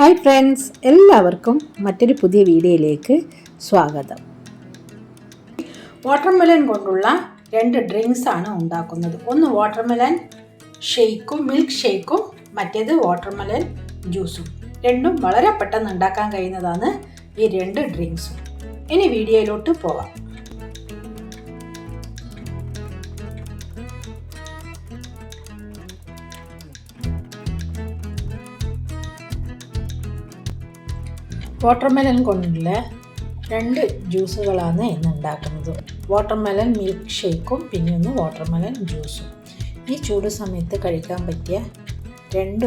Hi friends എല്ലാവർക്കും മറ്റൊരു പുതിയ വീഡിയോയിലേക്ക് സ്വാഗതം. വാട്ടർമെലൻ കൊണ്ടുള്ള രണ്ട് ഡ്രിങ്ക്സ് ആണ് ഉണ്ടാക്കുന്നത്. ഒന്ന് വാട്ടർമെലൻ ഷെയ്ക്കും മിൽക്ക് ഷെയ്ക്കും മറ്റേത് വാട്ടർമെലൻ ജ്യൂസും. രണ്ടും വളരെ പെട്ടെന്ന് ഉണ്ടാക്കാൻ കഴിയുന്നതാണ് ഈ രണ്ട് ഡ്രിങ്ക്സും. ഇനി വീഡിയോയിലോട്ട് പോവാം. വാട്ടർമെലൻ കൊണ്ടുള്ള രണ്ട് ജ്യൂസുകളാണ് ഇന്ന് ഉണ്ടാക്കുന്നത്. വാട്ടർമെലൻ മിൽക്ക് ഷേക്കും പിന്നെ ഒന്ന് വാട്ടർമെലൻ ജ്യൂസും. ഈ ചൂട് സമയത്ത് കഴിക്കാൻ പറ്റിയ രണ്ട്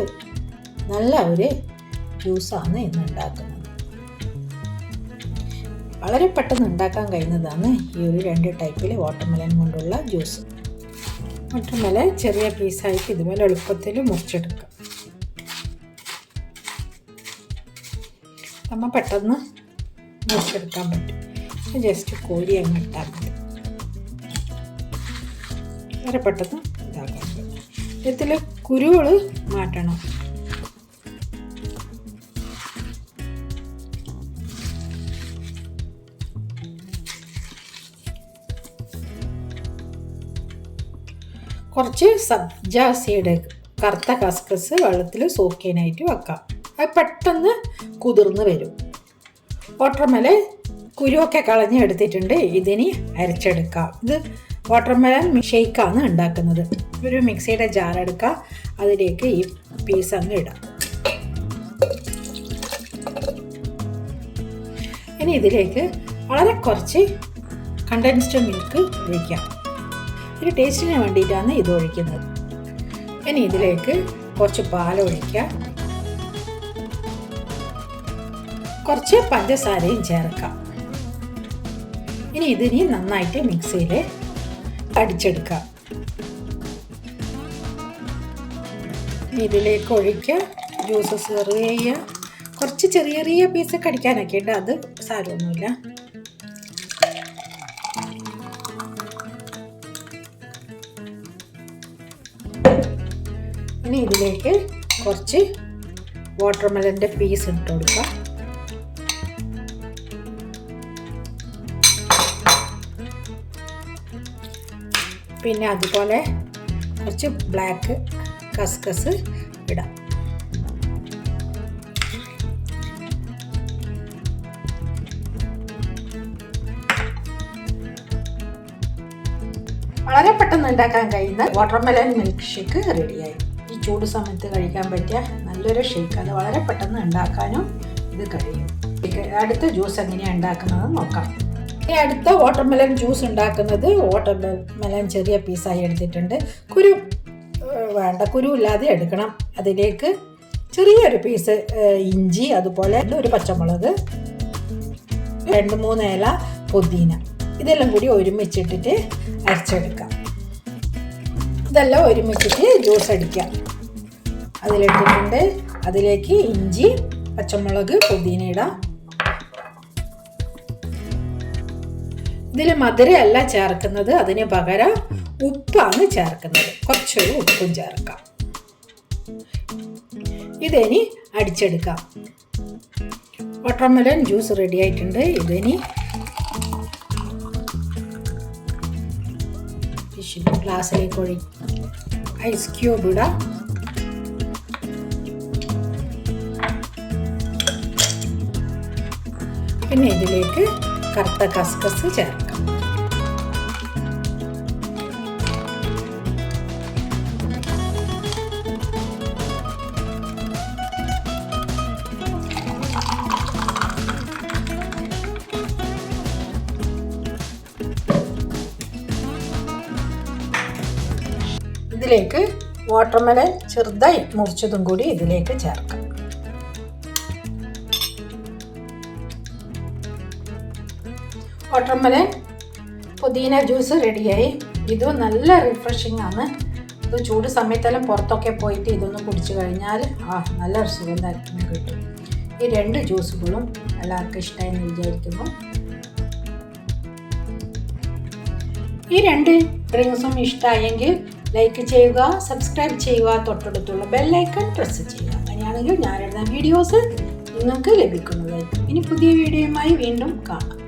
നല്ല ഒരു ജ്യൂസാണ് ഇന്ന് ഉണ്ടാക്കുന്നത്. വളരെ പെട്ടെന്ന് ഉണ്ടാക്കാൻ കഴിയുന്നതാണ് ഈ ഒരു രണ്ട് ടൈപ്പിലെ വാട്ടർമെലൻ കൊണ്ടുള്ള ജ്യൂസ്. വാട്ടർമെലൻ ചെറിയ പീസായിട്ട് ഇതുപോലെ എളുപ്പത്തിൽ മുറിച്ചെടുക്കാം. നമ്മൾ പെട്ടെന്ന് മുറിച്ചെടുക്കാൻ പറ്റും. ജസ്റ്റ് കോരി അങ്ങ് ഇട്ടാൽ മതി. വളരെ പെട്ടെന്ന് ഇതാക്കാൻ പറ്റും. ഇതിൽ കുരുകൾ മാറ്റണം. കുറച്ച് സബ്ജാസിയുടെ കറുത്ത കസ്കസ് വെള്ളത്തിൽ സോക്കിയനായിട്ട് വെക്കാം. അത് പെട്ടെന്ന് കുതിർന്ന് വരും. വാട്ടർമെല കുരുവൊക്കെ കളഞ്ഞ് എടുത്തിട്ടുണ്ട്. ഇതിനി അരച്ചെടുക്കാം. ഇത് വാട്ടർമെലൻ ഷെയ്ക്കാണ് ഉണ്ടാക്കുന്നത്. ഒരു മിക്സിയുടെ ജാർ എടുക്കുക അതിലേക്ക് ഈ പീസ് അങ്ങ് ഇടാം. ഇനി ഇതിലേക്ക് വളരെ കുറച്ച് കണ്ടൻസ്ഡ് മിൽക്ക് ഒഴിക്കാം. ഒരു ടേസ്റ്റിന് വേണ്ടിയിട്ടാണ് ഇത് ഒഴിക്കുന്നത്. ഇനി ഇതിലേക്ക് കുറച്ച് പാൽ ഒഴിക്കാം. കുറച്ച് പഞ്ചസാരയും ചേർക്കാം. ഇനി ഇതിനി നന്നായിട്ട് മിക്സിയിൽ അടിച്ചെടുക്കാം. ഇതിലേക്ക് ഒഴിക്കുക ജ്യൂസ് സെർവ് ചെയ്യുക. കുറച്ച് ചെറിയ ചെറിയ പീസ് കടിക്കാനൊക്കെ ഉണ്ട് അത് സാരമൊന്നുമില്ല. ഇനി ഇതിലേക്ക് കുറച്ച് വാട്ടർമെലന്റെ പീസ് ഇട്ട് കൊടുക്കാം. പിന്നെ അതുപോലെ കുറച്ച് ബ്ലാക്ക് കസ്കസ് ഇടാം. വളരെ പെട്ടെന്ന് ഉണ്ടാക്കാൻ കഴിയുന്ന വാട്ടർമെലൻ മിൽക്ക് ഷേക്ക് റെഡിയായി ഈ ചൂട് സമയത്ത് കഴിക്കാൻ പറ്റിയ നല്ലൊരു ഷേക്ക് അത് വളരെ പെട്ടെന്ന് ഉണ്ടാക്കാനും ഇത് കഴിയും. അടുത്ത ജ്യൂസ് എങ്ങനെയാണ് ഉണ്ടാക്കുന്നത് നോക്കാം. ഈ അടുത്ത വാട്ടർമെലൻ ജ്യൂസ് ഉണ്ടാക്കുന്നത് വാട്ടർമെലൻ ചെറിയ പീസായി എടുത്തിട്ടുണ്ട്. കുരു വേണ്ട കുരു ഇല്ലാതെ എടുക്കണം. അതിലേക്ക് ചെറിയൊരു പീസ് ഇഞ്ചി അതുപോലെ ഒരു പച്ചമുളക് രണ്ട് മൂന്ന് ഇല പുതിന. ഇതെല്ലാം കൂടി ഒരുമിച്ചിട്ടിട്ട് അരച്ചെടുക്കാം. ഇതെല്ലാം ഒരുമിച്ചിട്ട് ജ്യൂസ് അടിക്കാം. അതിലിട്ടിട്ടുണ്ട്. അതിലേക്ക് ഇഞ്ചി പച്ചമുളക് പുതിന ഇടാം. ഇതിൽ മധുരമല്ല ചേർക്കുന്നത് അതിന് പകരം ഉപ്പാണ് ചേർക്കുന്നത്. കുറച്ചൊരു ഉപ്പും ചേർക്കാം. ഇതിനി അടിച്ചെടുക്കാം. വാട്ടർമെലൻ ജ്യൂസ് റെഡി ആയിട്ടുണ്ട്. ഇതിനി ഗ്ലാസ്സിലേക്ക് ഒഴി ഐസ് ക്യൂബ് ഇടാം. പിന്നെ ഇതിലേക്ക് കറുത്ത കസ്കസ് ചേർക്കാം. ഇതിലേക്ക് വാട്ടർമെലൻ ചെറുതായി മുറിച്ചതും കൂടി ഇതിലേക്ക് ചേർക്കാം. വാട്ടർമെലൻ പുതിന ജ്യൂസ് റെഡിയായി. ഇതും നല്ല റിഫ്രഷിംഗ് ആണ്. ഇത് ചൂട് സമയത്തെല്ലാം പുറത്തൊക്കെ പോയിട്ട് ഇതൊന്ന് കുടിച്ചു കഴിഞ്ഞാൽ ആ നല്ല സുഗന്ധം കിട്ടും. ഈ രണ്ട് ജ്യൂസുകളും എല്ലാവർക്കും ഇഷ്ടമായി എന്ന് വിചാരിക്കുന്നു. ഈ രണ്ട് ഡ്രിങ്ക്സും ഇഷ്ടമായെങ്കിൽ ലൈക്ക് ചെയ്യുക സബ്സ്ക്രൈബ് ചെയ്യുക തൊട്ടടുത്തുള്ള ബെല്ലൈക്കൺ പ്രസ് ചെയ്യുക. അങ്ങനെയാണെങ്കിൽ ഞാനിടുന്ന വീഡിയോസ് നിങ്ങൾക്ക് ലഭിക്കുന്നതായിരിക്കും. ഇനി പുതിയ വീഡിയോയുമായി വീണ്ടും കാണാം.